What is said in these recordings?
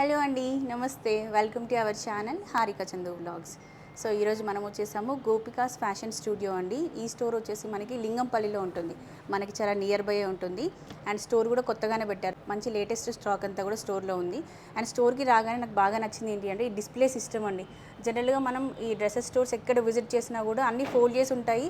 Hello అండి నమస్తే. Welcome to our channel Harika Chandu vlogs so ఈరోజు మనం వచ్చేసాము గోపికాస్ ఫ్యాషన్ స్టూడియో అండి. ఈ స్టోర్ వచ్చేసి మనకి లింగంపల్లిలో ఉంటుంది. మనకి చాలా నియర్ బై ఉంటుంది. అండ్ స్టోర్ కూడా కొత్తగానే పెట్టారు. మంచి లేటెస్ట్ స్టాక్ అంతా కూడా స్టోర్లో ఉంది. అండ్ స్టోర్కి రాగానే నాకు బాగా నచ్చింది ఏంటి అంటే ఈ డిస్ప్లే సిస్టమ్ అండి. జనరల్గా మనం ఈ డ్రెస్సెస్ స్టోర్స్ ఎక్కడ విజిట్ చేసినా కూడా అన్ని ఫోల్డ్ చేసి ఉంటాయి.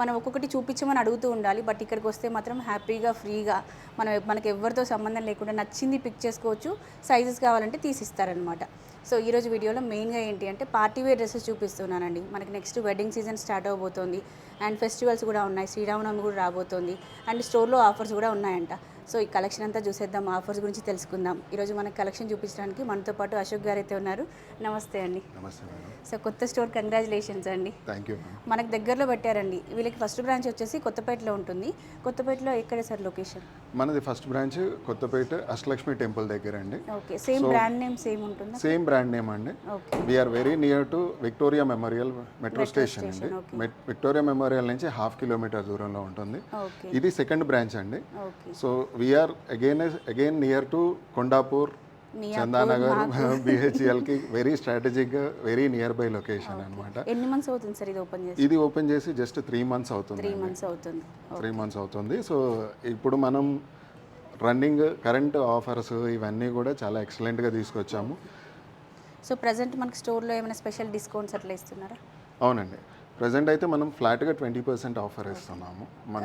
మనం ఒక్కొక్కటి చూపించమని అడుగుతూ ఉండాలి. బట్ ఇక్కడికి వస్తే మాత్రం హ్యాపీగా ఫ్రీగా మనం మనకి ఎవరితో సంబంధం లేకుండా నచ్చింది పిక్ చేసుకోవచ్చు. సైజెస్ కావాలంటే తీసిస్తారనమాట సో ఈరోజు వీడియోలో మెయిన్గా ఏంటి అంటే పార్టీ వేర్ డ్రెస్సెస్ చూపిస్తున్నానండి. మనకి నెక్స్ట్ వెడ్డింగ్ సీజన్ స్టార్ట్ అవబోతోంది. అండ్ ఫెస్టివల్స్ కూడా ఉన్నాయి. శ్రీరామనవమి కూడా రాబోతోంది. అండ్ స్టోర్లో ఆఫర్స్ కూడా ఉన్నాయంట. సో ఈ కలెక్షన్ అంతా చూసేద్దాం ఆఫర్స్ గురించి తెలుసుకుందాం. ఈరోజు మనకి కలెక్షన్ చూపించడానికి మనతో పాటు అశోక్ గారు అయితే ఉన్నారు. నమస్తే అండి. సో కొత్త స్టోర్ కంగ్రాచులేషన్స్ అండి. థ్యాంక్ యూ మేడం మనకు దగ్గరలో పెట్టారండి. వీళ్ళకి ఫస్ట్ బ్రాంచ్ వచ్చేసి కొత్తపేటలో ఉంటుంది. కొత్తపేటలో ఎక్కడ సార్ లొకేషన్ మనది first branch Kothapet Ashtalakshmi temple దగ్గర అండి. Okay same brand name same ఉంటుందా? సేమ్ బ్రాండ్ నేమ్ అండి. We're very near to Victoria Memorial metro station అండి. విక్టోరియా మెమోరియల్ నుంచి హాఫ్ కిలోమీటర్ దూరంలో ఉంటుంది. ఇది సెకండ్ బ్రాంచ్ అండి. So we're again again near to Kondapur Chandanagar బిహెచ్ఎల్కి very strategic very near by location అనమాట ఎన్ని months అవుతుంది సార్ ఇది ఓపెన్ చేసి? ఇది ఓపెన్ చేసి జస్ట్ త్రీ మంత్స్ అవుతుంది త్రీ మంత్స్ అవుతుంది. త్రీ మంత్స్ అవుతుంది. సో ఇప్పుడు మనం రన్నింగ్ కరెంట్ ఆఫర్స్ ఇవన్నీ కూడా చాలా ఎక్సలెంట్గా తీసుకొచ్చాము. సో ప్రజెంట్ మనకి స్టోర్లో ఏమైనా స్పెషల్ డిస్కౌంట్స్ అట్లా ఇస్తున్నారా? అవునండి. ప్రజెంట్ అయితే మనం ఫ్లాట్గా ట్వంటీ పర్సెంట్ ఆఫర్ ఇస్తున్నాము మన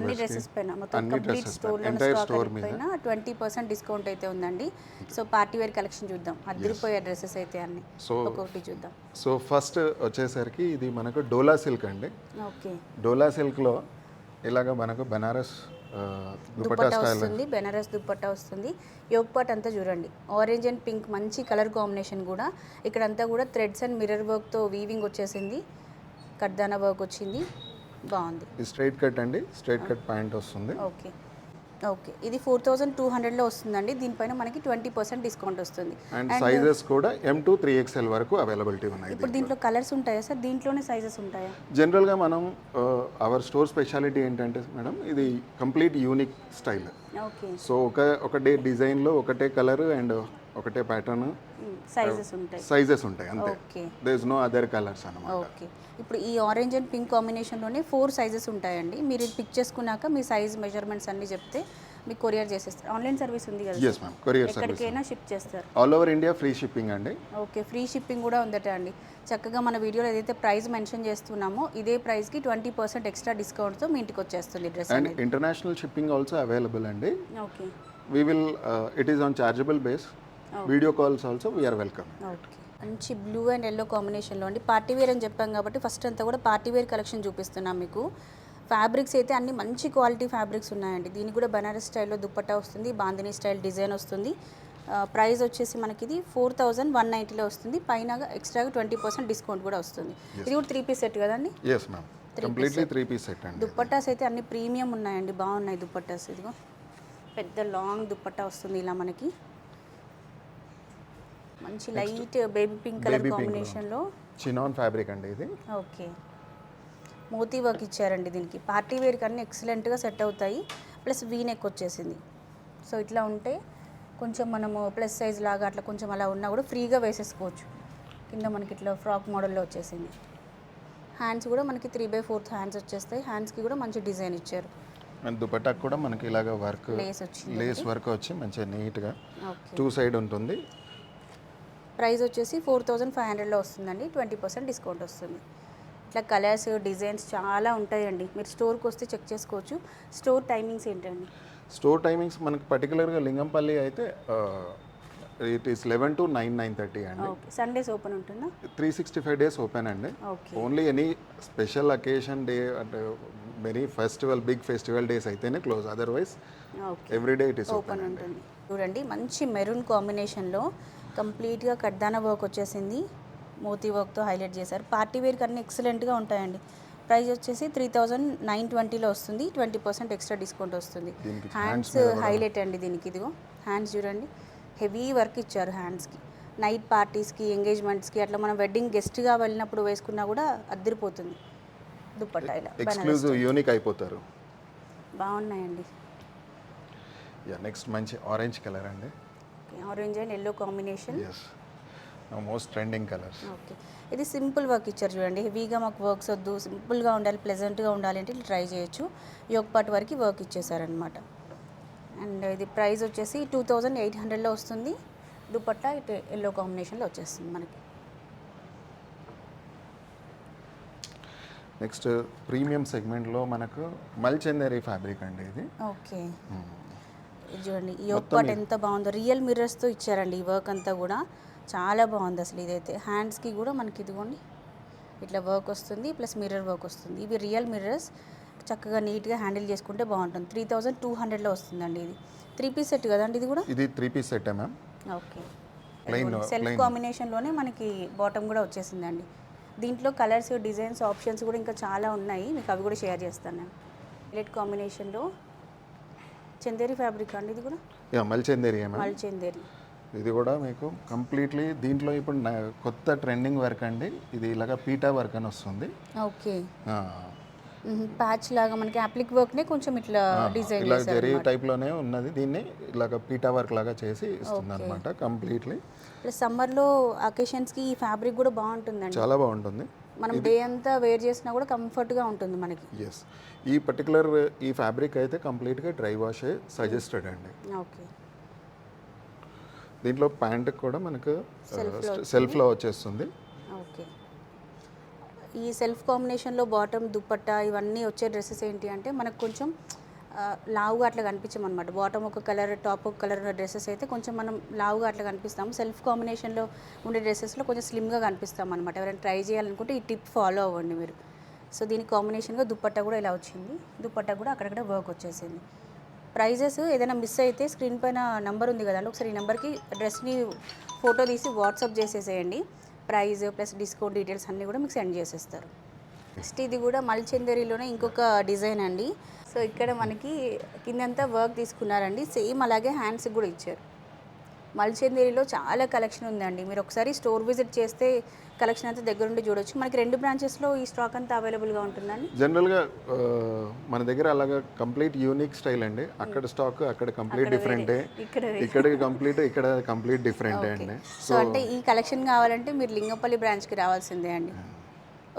అన్ని డ్రెస్సెస్ మొత్తం అన్ని కంప్లీట్ dresses స్టోర్ మీద. ట్వంటీ పర్సెంట్ డిస్కౌంట్ అయితే ఉందండి. సో పార్టీ వేర్ కలెక్షన్ చూద్దాం. అదిరిపోయే డ్రెస్సెస్ అయితే అన్ని. సో ఒక్కొక్కటి చూద్దాం. సో ఫస్ట్ వచ్చేసరికి ఇది మనకు డోలా సిల్క్ అండి. ఓకే. డోలా సిల్క్లో ఇలాగ మనకు బనారస్ దుపట్టా వస్తుంది బెనారస్ దుపట్టా వస్తుంది. యోగ్ పాట్ అంతా చూడండి. ఆరెంజ్ అండ్ పింక్ మంచి కలర్ కాంబినేషన్ కూడా. ఇక్కడంతా కూడా థ్రెడ్స్ అండ్ మిర్రర్ వర్క్తో వీవింగ్ వచ్చేసింది. కడ్దానా వర్క్ వచ్చింది. బాగుంది. ఇది స్ట్రైట్ కట్ అండి. స్ట్రైట్ కట్ ప్యాంట్ వస్తుంది. ఓకే. ఓకే. ఇది ఫోర్ థౌజండ్ టూ హండ్రెడ్లో వస్తుందండి. దీనిపైన మనకి ట్వంటీ పర్సెంట్ డిస్కౌంట్ వస్తుంది. అండ్ సైజెస్ కూడా ఎం టు త్రీ ఎక్స్ఎల్ వరకు అవైలబిలిటీ ఉన్నాయి ఇప్పుడు దీంట్లో. కలర్స్ ఉంటాయా సార్? దీంట్లోనే సైజెస్ ఉంటాయా? జనరల్గా మనం అవర్ స్టోర్ స్పెషాలిటీ ఏంటంటే మేడం ఇది complete unique style okay. So ఒక ఒకటే డిజైన్లో ఒకటే కలర్ అండ్ ఒకటే ప్యాటర్న్ సైజెస్ ఉంటాయి. సైజెస్ ఉంటాయి అంతే. Okay there is no other colours అనమాట ఓకే ఇప్పుడు ఈ ఆరెంజ్ అండ్ పింక్ కాంబినేషన్లోనే ఫోర్ సైజెస్ ఉంటాయండి. మీరు ఇది పిక్ చేసుకున్నాక మీ సైజ్ మెజర్మెంట్స్ అన్ని చెప్తే మీకు కొరియర్ చేసేస్తారు. ఆన్లైన్ సర్వీస్ ఉంది కదా ఎస్ మ్యామ్ కొరియర్ సర్వీస్ ఎక్కడికైనా షిప్ చేస్తారు. All over India free shipping అండి. ఓకే ఫ్రీ షిప్పింగ్ కూడా ఉందట అండి. చక్కగా మన వీడియోలో ఏదైతే ప్రైస్ మెన్షన్ చేస్తున్నామో ఇదే ప్రైస్కి ట్వంటీ పర్సెంట్ ఎక్స్ట్రా డిస్కౌంట్తో మీ ఇంటికి వచ్చేస్తుంది dress and international shipping also available అండి. Okay we will it is on chargeable base video calls also we're welcome మంచి బ్లూ అండ్ ఎల్లో కాంబినేషన్లో అండి. పార్టీ వేర్ అని చెప్పాం కాబట్టి ఫస్ట్ అంతా కూడా పార్టీ వేర్ కలెక్షన్ చూపిస్తున్నాం మీకు. ఫ్యాబ్రిక్స్ అయితే అన్ని మంచి క్వాలిటీ ఫ్యాబ్రిక్స్ ఉన్నాయండి. దీనికి కూడా బనారస్ స్టైల్లో దుప్పట్టా వస్తుంది బాందిని స్టైల్ డిజైన్ వస్తుంది. ప్రైస్ వచ్చేసి మనకి ఇది ఫోర్ థౌజండ్ వన్ నైంటీలో వస్తుంది. పైన ఎక్స్ట్రాగా ట్వంటీ పర్సెంట్ డిస్కౌంట్ కూడా వస్తుంది. ఇది కూడా త్రీ పీస్ సెట్ కదండి? Yes ma'am completely three piece set అండి. దుప్పట్టాస్ అయితే అన్ని ప్రీమియం ఉన్నాయండి. బాగున్నాయి దుప్పట్టాస్ ఇదిగో. పెద్ద లాంగ్ దుప్పట్టా వస్తుంది ఇలా మనకి. మంచి లైట్ బేబీ పింక్ కలర్. కాంబినేషన్లో. చినాన్ ఫ్యాబ్రిక్ అండి ఇది. ఓకే. మోతీ వర్క్ ఇచ్చారండి దీనికి. పార్టీ వేర్కి అన్ని ఎక్సలెంట్గా సెట్ అవుతాయి. ప్లస్ వీ నెక్ వచ్చేసింది. సో ఇట్లా ఉంటే కొంచెం మనము ప్లస్ సైజ్ లాగా అట్లా కొంచెం అలా ఉన్నా కూడా ఫ్రీగా వేసేసుకోవచ్చు. కింద మనకి ఇట్లా ఫ్రాక్ మోడల్లో వచ్చేసింది. హ్యాండ్స్ కూడా మనకి త్రీ బై ఫోర్త్ హ్యాండ్స్ వచ్చేస్తాయి. హ్యాండ్స్కి కూడా మంచి డిజైన్ ఇచ్చారు. అండ్ దుపట్టాకు కూడా మనకి ఇలాగ వర్క్ లేస్ వచ్చింది లేస్ వర్క్ వచ్చి మంచిగా నీట్గా టూ సైడ్ ఉంటుంది. ప్రైస్ వచ్చేసి ఫోర్ థౌజండ్ ఫైవ్ హండ్రెడ్లో వస్తుందండి. ట్వంటీ పర్సెంట్ డిస్కౌంట్ వస్తుంది. ఇట్లా కలర్స్ డిజైన్స్ చాలా ఉంటాయండి. మీరు స్టోర్కి వస్తే చెక్ చేసుకోవచ్చు. స్టోర్ టైమింగ్స్ ఏంటండి? స్టోర్ టైమింగ్స్ మనకి పర్టికులర్గా లింగంపల్లి అయితే it is eleven to nine nine thirty అండి. సండేస్ ఓపెన్ ఉంటుందా? Three sixty five days open అండి. Okay. Only any special occasion day అంటే very festival big festival days అయితేనే close otherwise okay. Every day it is open ఉంటుంది. చూడండి మంచి maroon కాంబినేషన్లో కంప్లీట్గా కడ్దాన వర్క్ వచ్చేసింది. మోతీ వర్క్తో హైలైట్ చేశారు. పార్టీ వేర్కి అన్ని ఎక్సలెంట్గా ఉంటాయండి. ప్రైస్ వచ్చేసి త్రీ థౌజండ్ నైన్ ట్వంటీలో వస్తుంది. ట్వంటీ పర్సెంట్ ఎక్స్ట్రా డిస్కౌంట్ వస్తుంది. హ్యాండ్స్ హైలైట్ అండి దీనికి ఇదిగో. హ్యాండ్స్ చూడండి. హెవీ వర్క్ ఇచ్చారు హ్యాండ్స్కి. నైట్ పార్టీస్కి ఎంగేజ్మెంట్స్కి అట్లా మనం వెడ్డింగ్ గెస్ట్గా వెళ్ళినప్పుడు వేసుకున్నా కూడా అద్దరిపోతుంది. దుప్పట్టా ఇలా ఎక్స్క్లూజివ్ యూనిక్ అయిపోతారు. బాగున్నాయండి. యా నెక్స్ట్ మంచి ఆరెంజ్ కలర్ అండి. Orange and yellow combination most trending colours okay ఇది సింపుల్ వర్క్ ఇచ్చారు చూడండి. హెవీగా మాకు వర్క్స్ వద్దు. సింపుల్గా ఉండాలి ప్లెజెంట్గా ఉండాలి అంటే ట్రై చేయొచ్చు. యోగ పార్ట్ వరకు వర్క్ ఇచ్చేసారనమాట అండ్ ఇది ప్రైస్ వచ్చేసి టూ థౌజండ్ ఎయిట్ హండ్రెడ్లో వస్తుంది. దుపట్టా ఇటు ఎల్లో కాంబినేషన్లో వచ్చేస్తుంది మనకి. నెక్స్ట్ ప్రీమియం సెగ్మెంట్లో మనకు మల్చందేరి ఫ్యాబ్రిక్ అండి ఇది. ఓకే ఇది చూడండి ఈ యోగ పార్ట్ ఎంత బాగుందో. రియల్ మిర్రర్స్తో ఇచ్చారండి ఈ వర్క్ అంతా కూడా. చాలా బాగుంది అసలు ఇదైతే. హ్యాండ్స్కి కూడా మనకి ఇదిగోండి ఇట్లా వర్క్ వస్తుంది ప్లస్ మిర్రర్ వర్క్ వస్తుంది. ఇవి రియల్ మిర్రర్స్ చక్కగా నీట్గా హ్యాండిల్ చేసుకుంటే బాగుంటుంది. త్రీ థౌజండ్ టూ హండ్రెడ్లో వస్తుందండి ఇది. త్రీ పీస్ సెట్ కదండి ఇది కూడా? ఇది three piece set ma'am. Okay self. కాంబినేషన్లోనే మనకి బాటమ్ కూడా వచ్చేసిందండి. దీంట్లో కలర్స్ డిజైన్స్ ఆప్షన్స్ కూడా ఇంకా చాలా ఉన్నాయి. మీకు అవి కూడా షేర్ చేస్తాను నేను. లెట్ కాంబినేషన్లో చందేరి ఫ్యాబ్రిక్ అండి ఇది కూడా? యా మల్చందేరి మ్యామ్ మల్ చందేరి. ఇది కూడా మీకు కంప్లీట్లీ దీంట్లో ఇప్పుడు నా- కొత్త ట్రెండింగ్ వర్క్ అండి. ఇది ఇలాగ పీటా వర్క్ అని వస్తుంది. ఓకే. ప్యాచ్ లాగా మనకి అప్లిక్ వర్క్నే కొంచెం ఇట్లా డిజైన్ ఇలా జరీ టైప్లోనే ఉన్నది. దీన్ని ఇలాగ పీటా వర్క్ లాగా చేసి ఇస్తుంది అనమాట కంప్లీట్లీ. ప్లస్ సమ్మర్లో అకేషన్స్కి ఈ ఫ్యాబ్రిక్ కూడా బాగుంటుందండి. చాలా బాగుంటుంది. మనం డే అంతా వేర్ చేసినా కూడా కంఫర్ట్గా ఉంటుంది మనకి. ఎస్ ఈ పర్టికులర్ ఈ ఫ్యాబ్రిక్ అయితే కంప్లీట్గా డ్రై వాషే సజెస్టెడ్ అండి. ఓకే. దీంట్లో ప్యాంట్ కూడా మనకు సెల్ఫ్లో వచ్చేస్తుంది. ఓకే. ఈ సెల్ఫ్ కాంబినేషన్లో బాటమ్ దుపట్టా ఇవన్నీ వచ్చే డ్రెస్సెస్ ఏంటి అంటే మనకు కొంచెం లావుగా అట్లా కనిపించమన్నమాట. బాటమ్ ఒక కలర్ టాప్ ఒక కలర్ ఉన్న డ్రెస్సెస్ అయితే కొంచెం మనం లావుగా అట్లా కనిపిస్తాం సెల్ఫ్ కాంబినేషన్లో ఉండే డ్రెస్సెస్లో కొంచెం స్లిమ్గా కనిపిస్తాం అనమాట ఎవరైనా ట్రై చేయాలనుకుంటే ఈ టిప్ ఫాలో అవ్వండి మీరు. సో దీనికి కాంబినేషన్గా దుప్పట్టా కూడా ఇలా వచ్చింది. దుప్పట్టా కూడా అక్కడక్కడ వర్క్ వచ్చేసింది. ప్రైజెస్ ఏదైనా మిస్ అయితే స్క్రీన్ పైన నెంబర్ ఉంది కదండి ఒకసారి ఈ నెంబర్కి డ్రెస్ని ఫోటో తీసి వాట్సాప్ చేసేసేయండి. ప్రైజ్ ప్లస్ డిస్కౌంట్ డీటెయిల్స్ అన్నీ కూడా మీకు సెండ్ చేసేస్తారు. నెక్స్ట్ ఇది కూడా మల్చందేరిలోనే ఇంకొక డిజైన్ అండి. సో ఇక్కడ మనకి కిందంతా వర్క్ తీసుకున్నారండి. సేమ్ అలాగే హ్యాండ్స్కి కూడా ఇచ్చారు. మల్చందేరిలో చాలా కలెక్షన్ ఉందండి. మీరు ఒకసారి స్టోర్ విజిట్ చేస్తే కలెక్షన్ అంతా దగ్గర నుండి చూడొచ్చు. మనకి రెండు బ్రాంచెస్లో ఈ స్టాక్ అంతా అవైలబుల్గా ఉంటుందండి? జనరల్గా మన దగ్గర అలాగా కంప్లీట్ యూనిక్ స్టైల్ అండి. అక్కడ స్టాక్ అక్కడ కంప్లీట్ డిఫరెంటే. ఇక్కడ ఇక్కడ కంప్లీట్ ఇక్కడ కంప్లీట్ డిఫరెంటే అండి. సో అంటే ఈ కలెక్షన్ కావాలంటే మీరు లింగపల్లి బ్రాంచ్కి రావాల్సిందే అండి.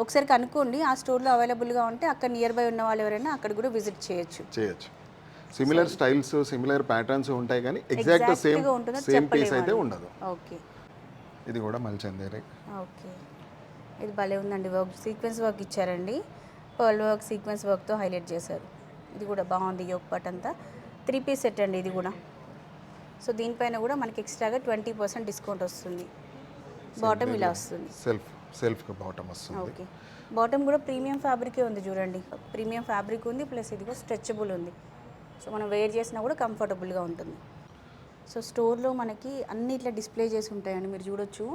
ఒకసారి కనుక్కోండి ఆ స్టోర్లో అవైలబుల్గా ఉంటే అక్కడ నియర్ బై ఉన్న వాళ్ళు ఎవరైనా అక్కడ కూడా విజిట్ చేయొచ్చు. చేయొచ్చు. సిమిలర్ స్టైల్స్ సిమిలర్ ప్యాటర్న్స్ ఉంటాయి కానీ ఎగ్జాక్ట్ సేమ్ సేమ్ పీస్ అయితే. ఉండదు. ఓకే ఇది కూడా మల్చందేరి ఓకే ఇది భలే ఉందండి వర్క్ సీక్వెన్స్ వర్క్ ఇచ్చారండి. పర్ల్ వర్క్ సీక్వెన్స్ వర్క్తో హైలైట్ చేశారు. ఇది కూడా బాగుంది యోగ్ పట్ అంతా. త్రీ పీస్ సెట్ అండి ఇది కూడా. సో దీనిపైన కూడా మనకి ఎక్స్ట్రాగా ట్వంటీ పర్సెంట్ డిస్కౌంట్ వస్తుంది. బాటమ్ ఇలా వస్తుంది. సెల్ఫ్ సెల్ఫ్ బాటమ్ వస్తుంది. ఓకే. బాటమ్ కూడా ప్రీమియం ఫ్యాబ్రికే ఉంది చూడండి. ప్రీమియం ఫ్యాబ్రిక్ ఉంది ప్లస్ ఇది కూడా స్ట్రెచబుల్ ఉంది. సో మనం వేర్ చేసినా కూడా కంఫర్టబుల్గా ఉంటుంది. సో స్టోర్లో మనకి అన్ని ఇట్లా డిస్ప్లే చేసి ఉంటాయండి మీరు చూడొచ్చు.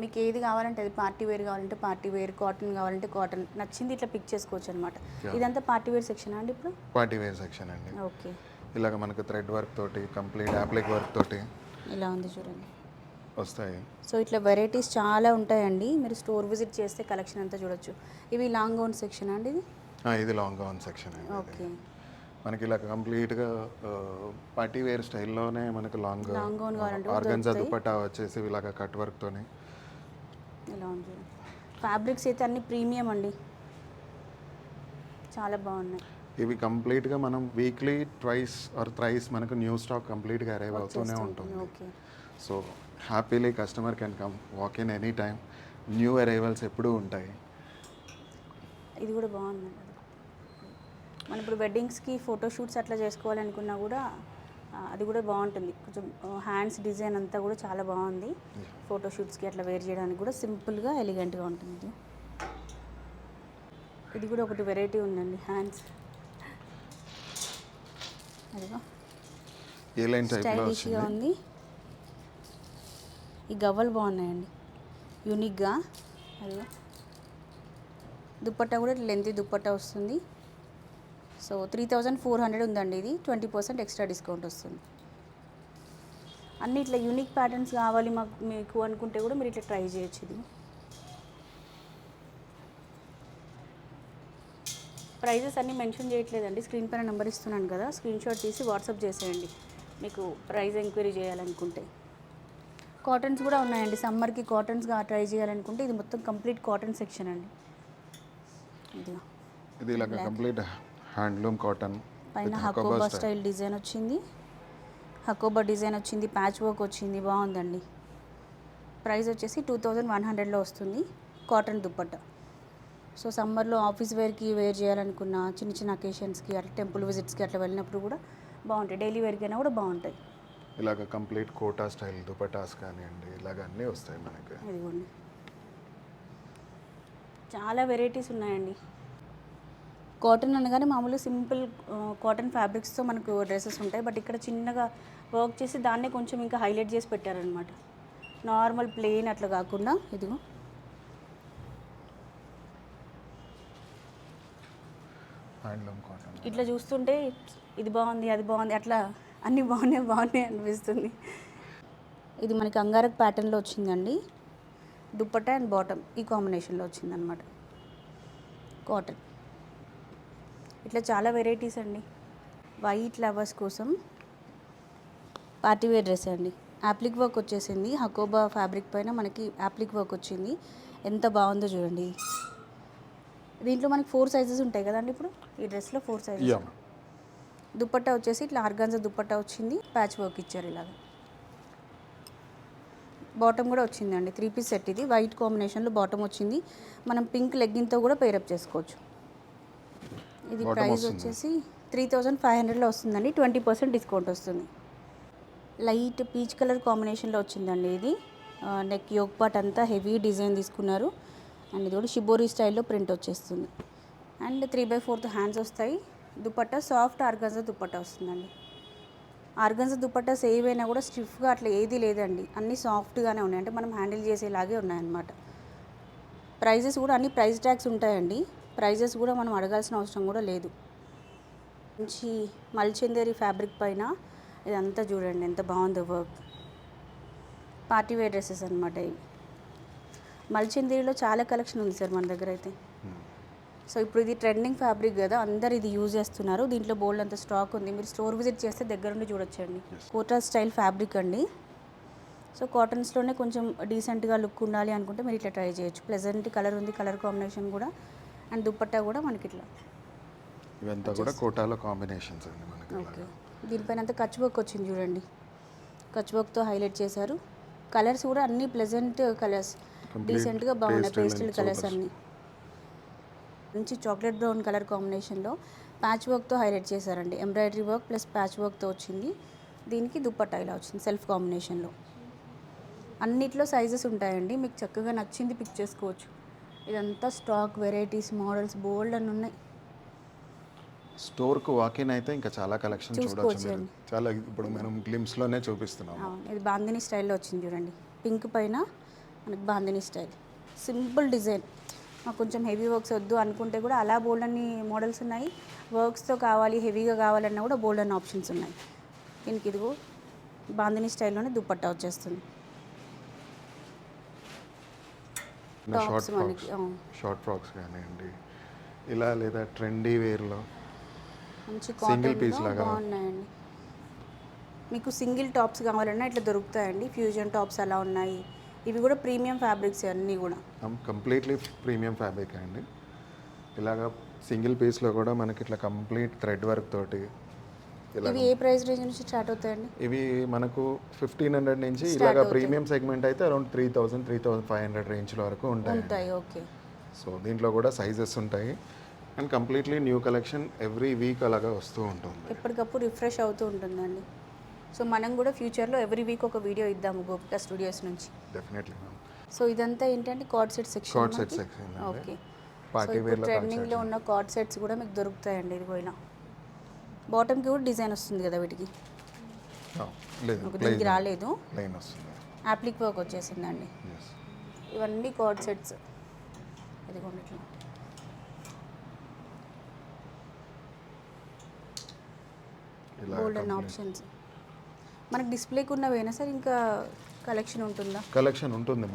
మీకు ఏది కావాలంటే అది పార్టీ వేర్ కావాలంటే పార్టీ వేర్ కాటన్ కావాలంటే కాటన్ నచ్చింది ఇట్లా పిక్ చేసుకోవచ్చు అనమాట ఇదంతా పార్టీ వేర్ సెక్షన్ అండి ఇప్పుడు? పార్టీ వేర్ సెక్షన్ అండి. ఓకే. ఇలాగ మనకు థ్రెడ్ వర్క్ తోటి కంప్లీట్ అప్లిక్ వర్క్ తోటి ఇలా ఉంది చూడండి. వస్తాయి. సో ఇట్లా వెరైటీస్ చాలా ఉంటాయండి. మీరు స్టోర్ విజిట్ చేస్తే కలెక్షన్ అంతా చూడొచ్చు. ఇవి లాంగ్ గౌన్ సెక్షన్ అండి ఇది? ఆ, ఇది లాంగ్ గౌన్ సెక్షన్ అండి ఓకే మనకి ఇలా కంప్లీట్గా పార్టీ వేర్ స్టైల్లోనే మనకు లాంగ్ ఆర్గన్జా దుపట్టా వచ్చేసి ఇలాగ కట్ వర్క్తోని ఇలా ఉంది ఫ్యాబ్రిక్స్ అయితే అన్ని ప్రీమియం అండి. చాలా బాగున్నాయి. ఇవి కంప్లీట్గా మనం వీక్లీ ట్వైస్ ఆర్ థ్రైస్ మనకు న్యూ స్టాక్ కంప్లీట్గా అరైవ్ అవుతూనే ఉంటుంది. Okay so happily customer can come walk in any time. New arrivals ఎప్పుడూ ఉంటాయి. ఇది కూడా బాగుందండి మనం ఇప్పుడు వెడ్డింగ్స్కి ఫోటోషూట్స్ అట్లా చేసుకోవాలనుకున్నా కూడా అది కూడా బాగుంటుంది. కొంచెం హ్యాండ్స్ డిజైన్ అంతా కూడా చాలా బాగుంది. ఫోటోషూట్స్కి అట్లా వేర్ చేయడానికి కూడా సింపుల్గా ఎలిగెంట్గా ఉంటుంది ఇది. కూడా ఒకటి వెరైటీ ఉందండి హ్యాండ్స్. అదిగో. స్టైలిష్గా ఉంది. ఈ గవ్వలు బాగున్నాయండి. యూనిక్గా అదిగో. దుప్పట్టా కూడా లెంత్ దుప్పట్టా వస్తుంది. So three thousand four hundred ఉందండి ఇది. ట్వంటీ పర్సెంట్ ఎక్స్ట్రా డిస్కౌంట్ వస్తుంది. అన్ని ఇట్లా యూనిక్ ప్యాటర్న్స్ కావాలి మాకు మీకు అనుకుంటే కూడా మీరు ఇట్లా ట్రై చేయొచ్చు ఇది. ప్రైజెస్ అన్నీ మెన్షన్ చేయట్లేదండి. స్క్రీన్ పైన నెంబర్ ఇస్తున్నాను కదా. స్క్రీన్ షాట్ తీసి వాట్సాప్ చేసేయండి. మీకు ప్రైస్ ఎంక్వైరీ చేయాలనుకుంటే. కాటన్స్ కూడా ఉన్నాయండి. సమ్మర్కి కాటన్స్గా ట్రై చేయాలనుకుంటే ఇది మొత్తం కంప్లీట్ కాటన్ సెక్షన్ అండి. ఇదిగో. ఇది కంప్లీట్ హ్యాండ్లూమ్ కాటన్ పైన హకోబా స్టైల్ డిజైన్ వచ్చింది. హకోబా డిజైన్ వచ్చింది. ప్యాచ్ వర్క్ వచ్చింది. బాగుందండి. ప్రైస్ వచ్చేసి టూ థౌజండ్ వన్ హండ్రెడ్లో వస్తుంది. కాటన్ దుప్పట్ట. సో సమ్మర్లో ఆఫీస్ వేర్కి వేర్ చేయాలనుకున్న చిన్న చిన్న అకేషన్స్కి అట్లా టెంపుల్ విజిట్స్కి అట్లా వెళ్ళినప్పుడు కూడా బాగుంటాయి. డైలీ వేర్కి అయినా కూడా బాగుంటాయి. ఇలాగ కంప్లీట్ కోటా స్టైల్ దుపటాస్ కానివ్వండి ఇలాగ అన్నీ వస్తాయి మనకి. ఇదిగోండి చాలా వెరైటీస్ ఉన్నాయండి. కాటన్ అనగానే మామూలు సింపుల్ కాటన్ ఫ్యాబ్రిక్స్తో మనకు డ్రెస్సెస్ ఉంటాయి. బట్ ఇక్కడ చిన్నగా వర్క్ చేసి దాన్నే కొంచెం ఇంకా హైలైట్ చేసి పెట్టారనమాట నార్మల్ ప్లెయిన్ అట్లా కాకుండా ఇదిగో. ఇట్లా చూస్తుంటే ఇది బాగుంది అది బాగుంది అట్లా అన్నీ బాగున్నాయి బాగున్నాయి అనిపిస్తుంది. ఇది మనకి అంగారక్ ప్యాటర్న్లో వచ్చిందండి. దుప్పట్టా అండ్ బాటమ్ ఈ కాంబినేషన్లో వచ్చిందనమాట కాటన్. ఇట్లా చాలా వెరైటీస్ అండి. వైట్ లవర్స్ కోసం పార్టీ వేర్ డ్రెస్ అండి. యాప్లిక్ వర్క్ వచ్చేసింది. హకోబా ఫ్యాబ్రిక్ పైన మనకి యాప్లిక్ వర్క్ వచ్చింది. ఎంత బాగుందో చూడండి. దీంట్లో మనకి ఫోర్ సైజెస్ ఉంటాయి కదండి ఇప్పుడు? ఈ డ్రెస్లో ఫోర్ సైజెస్ యా దుపట్టా వచ్చేసి ఇట్లా ఆర్గాన్జా దుపట్టా వచ్చింది. ప్యాచ్ వర్క్ ఇచ్చారు ఇలాగ. బాటమ్ కూడా వచ్చిందండి. త్రీ పీస్ సెట్ ఇది. వైట్ కాంబినేషన్లో బాటమ్ వచ్చింది. మనం పింక్ లెగ్గిన్తో కూడా పేరప్ చేసుకోవచ్చు. ఇది ప్రైస్. వచ్చేసి త్రీ థౌజండ్ ఫైవ్ హండ్రెడ్లో వస్తుందండి. ట్వంటీ పర్సెంట్ డిస్కౌంట్ వస్తుంది. లైట్ పీచ్ కలర్ కాంబినేషన్లో వచ్చిందండి ఇది. నెక్ యోగ్ పార్ట్ అంతా హెవీ డిజైన్ తీసుకున్నారు. అండ్ ఇది కూడా షిబోరి స్టైల్లో ప్రింట్ వచ్చేస్తుంది. And three by fourth hands వస్తాయి. దుపట్టా సాఫ్ట్ ఆర్గంజా దుపట్టా వస్తుందండి. ఆర్గన్జా దుపట్టాస్ ఏవైనా కూడా స్టిఫ్గా అట్లా ఏది లేదండి. అన్నీ సాఫ్ట్గానే ఉన్నాయి. అంటే మనం హ్యాండిల్ చేసేలాగే ఉన్నాయన్నమాట. ప్రైజెస్ కూడా అన్ని ప్రైస్ ట్యాగ్స్ ఉంటాయండి. ప్రైజెస్ కూడా మనం అడగాల్సిన అవసరం కూడా లేదు. మంచి మల్చిందేరి ఫ్యాబ్రిక్ పైన ఇదంతా చూడండి. ఎంత బాగుందో వర్క్. పార్టీవేర్ డ్రెస్సెస్ అనమాట ఇవి. మల్చిందేరిలో చాలా కలెక్షన్ ఉంది సార్ మన దగ్గర అయితే. సో ఇప్పుడు ఇది ట్రెండింగ్ ఫ్యాబ్రిక్ కదా అందరు ఇది యూజ్ చేస్తున్నారు. దీంట్లో బోల్డ్ అంత స్టాక్ ఉంది. మీరు స్టోర్ విజిట్ చేస్తే దగ్గర నుండి చూడొచ్చండి. కోటా స్టైల్ ఫ్యాబ్రిక్ అండి. సో కాటన్స్లోనే కొంచెం డీసెంట్గా లుక్ ఉండాలి అనుకుంటే మీరు ఇట్లా ట్రై చేయొచ్చు. ప్లెజెంట్ కలర్ ఉంది కలర్ కాంబినేషన్ కూడా. అండ్ దుపట్టా కూడా మనకి ఇట్లా ఇవంతా కూడా కోటాలో కాంబినేషన్స్ అండి మనకి ఓకే దీనిపైన అంతా కచ్ వర్క్ వచ్చింది చూడండి. కచ్ వర్క్తో హైలైట్ చేశారు. కలర్స్ కూడా అన్ని ప్లెజెంట్ కలర్స్ డీసెంట్గా బాగున్నాయి పేస్టల్ కలర్స్. అన్నీ. మంచి చాక్లెట్ బ్రౌన్ కలర్ కాంబినేషన్లో ప్యాచ్ వర్క్తో హైలైట్ చేశారండి. ఎంబ్రాయిడరీ వర్క్ ప్లస్ ప్యాచ్ వర్క్తో వచ్చింది. దీనికి దుప్పట్టా ఇలా వచ్చింది సెల్ఫ్ కాంబినేషన్లో. అన్నిట్లో సైజెస్ ఉంటాయండి. మీకు చక్కగా నచ్చింది పిక్ చేసుకోవచ్చు. ఇదంతా స్టాక్ వెరైటీస్ మోడల్స్ బోల్డ్ అని ఉన్నాయి. స్టోర్కు వాకిన్ అయితే ఇంకా చాలా కలెక్షన్ చూడొచ్చు. చాలా ఇప్పుడు మనం గ్లిమ్స్లోనే చూపిస్తున్నాం ఇది బాందిని స్టైల్లో వచ్చింది చూడండి. పింక్ పైన మనకి బాందిని స్టైల్. Simple design. మాకు కొంచెం హెవీ వర్క్స్ వద్దు అనుకుంటే కూడా అలా బోల్డ్ అన్ని మోడల్స్ ఉన్నాయి. వర్క్స్తో కావాలి హెవీగా కావాలన్నా కూడా బోల్డ్ అన్ని ఆప్షన్స్ ఉన్నాయి. దీనికి ఇదిగో బాందిని స్టైల్లోనే దుప్పట్టా వచ్చేస్తుంది. షార్ట్ టాప్స్ మనకి. షార్ట్ ఫ్రాక్స్ కానివ్వండి. ఇలా లేదా ట్రెండీ వేర్లో. మంచి piece కాటన్ లాగా. బాగున్నాయండి. మీకు సింగిల్ టాప్స్ కావాలన్నా ఇట్లా దొరుకుతాయండి. ఫ్యూజన్ టాప్స్ అలా ఉన్నాయి. ఇవి కూడా ప్రీమియం ఫ్యాబ్రిక్స్ అన్నీ కూడా. కంప్లీట్లీ ప్రీమియం ఫ్యాబ్రిక్ అండి. ఇలాగా సింగిల్ పీస్లో కూడా మనకి ఇట్లా కంప్లీట్ థ్రెడ్ వర్క్ తోటి ఇవి ఏ ప్రైస్ రేంజ్ నుంచి స్టార్ట్ అవుతాయండి? ఇవి మనకు ఫిఫ్టీన్ హండ్రెడ్ నుంచి ఇలాగ. ప్రీమియం సెగ్మెంట్ అయితే around three thousand three thousand five hundred రేంజ్లో వరకు ఉంటాయి ఉంటాయి ఓకే. సో దీంట్లో కూడా సైజెస్ ఉంటాయి. And completely new collection every week అలాగా వస్తూ ఉంటుంది. ఎప్పటికప్పుడు రిఫ్రెష్ అవుతూ ఉంటుందండి. సో మనం కూడా ఫ్యూచర్లో ఎవ్రీ వీక్ ఒక వీడియో ఇద్దాము గోపిక స్టూడియోస్ నుంచి. డెఫినెట్లీ సో ఇదంతా ఏంటంటే cord set section set section అండి. ఓకే లో cord ట్రెండింగ్లో ఉన్న కార్డ్ సెట్స్ కూడా మీకు దొరుకుతాయండి ఇది పోయినా. బాటమ్కి కూడా డిజైన్ వస్తుంది కదా వీటికి? లేదు ఒక దీనికి రాలేదు. ప్లెయిన్ వస్తుంది. యాప్లిక్ వర్క్ వచ్చేసిందండి. ఇవన్నీ కార్డ్ సెట్స్ ఇలా గోల్డెన్ ఆప్షన్స్ మనకి డిస్ప్లేకి ఉన్నవేనా సార్? ఇంకా కలెక్షన్ ఉంటుందా? కలెక్షన్ ఉంటుంది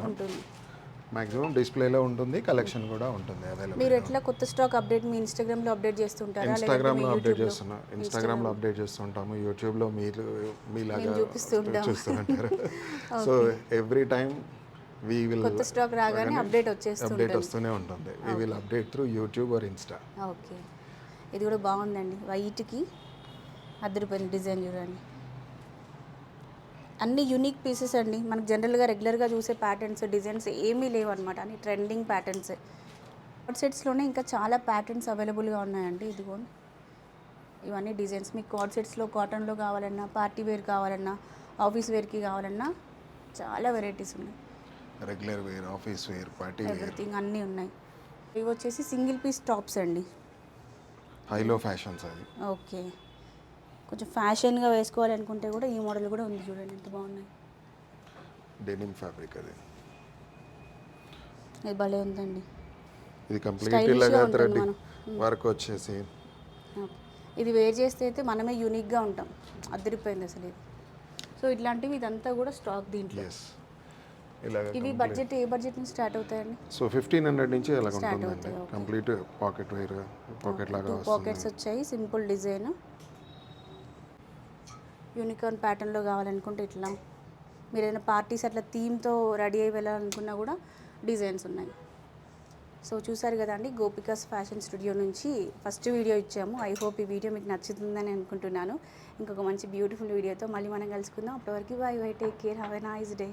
మాక్సిమం డిస్ప్లేలో ఉంటుంది కలెక్షన్ కూడా ఉంటుంది అవైలబుల్ మీరు ఎట్లా కొత్త స్టాక్ అప్డేట్ మీ ఇన్స్టాగ్రామ్లో అప్డేట్ చేస్తుంటారా? ఇన్స్టాగ్రామ్లో అప్డేట్ చేస్తున్నా. ఇన్స్టాగ్రామ్లో అప్డేట్ చేస్తుంటాము. యూట్యూబ్లో మీరు మీలాగా చూస్తూ ఉంటారు. So every time we will కొత్త స్టాక్ రాగానే అప్డేట్ వచ్చేస్తుంది అప్డేట్ వస్తూనే ఉంటుంది. We will update through YouTube or Insta okay ఇది కూడా బాగుందండి. వైట్కి అద్దరిపోయిన డిజైన్ చూడండి. అన్ని యూనిక్ పీసెస్ అండి. మనకు జనరల్గా రెగ్యులర్గా చూసే ప్యాటర్న్స్ డిజైన్స్ ఏమీ లేవు అనమాట అన్ని ట్రెండింగ్ ప్యాటర్న్స్ కార్డ్ సెట్స్లోనే ఇంకా చాలా ప్యాటర్న్స్ అవైలబుల్గా ఉన్నాయండి. ఇదిగో. ఇవన్నీ డిజైన్స్ మీకు కార్డ్ సెట్స్లో కాటన్లో కావాలన్నా పార్టీ వేర్ కావాలన్నా ఆఫీస్ వేర్కి కావాలన్నా చాలా వెరైటీస్ ఉన్నాయి. Regular wear office wear party wear everything అన్నీ ఉన్నాయి. ఇవి వచ్చేసి సింగిల్ పీస్ టాప్స్ అండి. హైలో ఫ్యాషన్స్ అది ఓకే కొంచెం ఫ్యాషన్గా వేసుకోవాలనుకుంటే కూడా ఈ మోడల్ కూడా ఉంది చూడండి ఎంత బాగున్నాయి. డెనిమ్ ఫ్యాబ్రిక్ అది. ఇది భలే ఉందండి. ఇది కంప్లీట్ ఇలాగా థ్రెడ్. వర్క్ వచ్చేసి. ఇది వేర్ చేస్తే అయితే మనమే యూనిక్గా ఉంటాం. అదిరిపోయింది అసలు ఇది. సో ఇట్లాంటివి ఇదంతా కూడా స్టాక్ దీంట్లో. ఇవి బడ్జెట్ ఏ బడ్జెట్ నుంచి స్టార్ట్ అవుతాయండి? సో ఫిఫ్టీన్ హండ్రెడ్ నుంచి Start ఉంటుందండి. కంప్లీట్ పాకెట్ వేర్ పాకెట్ లాగా పాకెట్స్ వచ్చాయి సింపుల్ డిజైన్ యూనికార్న్ ప్యాటర్న్లో కావాలనుకుంటే ఇట్లా. మీరు ఏదైనా పార్టీస్ అట్లా థీమ్తో రెడీ అయ్యి వెళ్ళాలనుకున్నా కూడా డిజైన్స్ ఉన్నాయి. సో చూసారు కదండి గోపికాస్ ఫ్యాషన్ స్టూడియో నుంచి ఫస్ట్ వీడియో ఇచ్చాము. ఐ హోప్ ఈ వీడియో మీకు నచ్చుతుందని అనుకుంటున్నాను. ఇంకొక మంచి బ్యూటిఫుల్ వీడియోతో మళ్ళీ మనం కలుసుకుందాం. అప్పటివరకు bye bye take care have a nice day.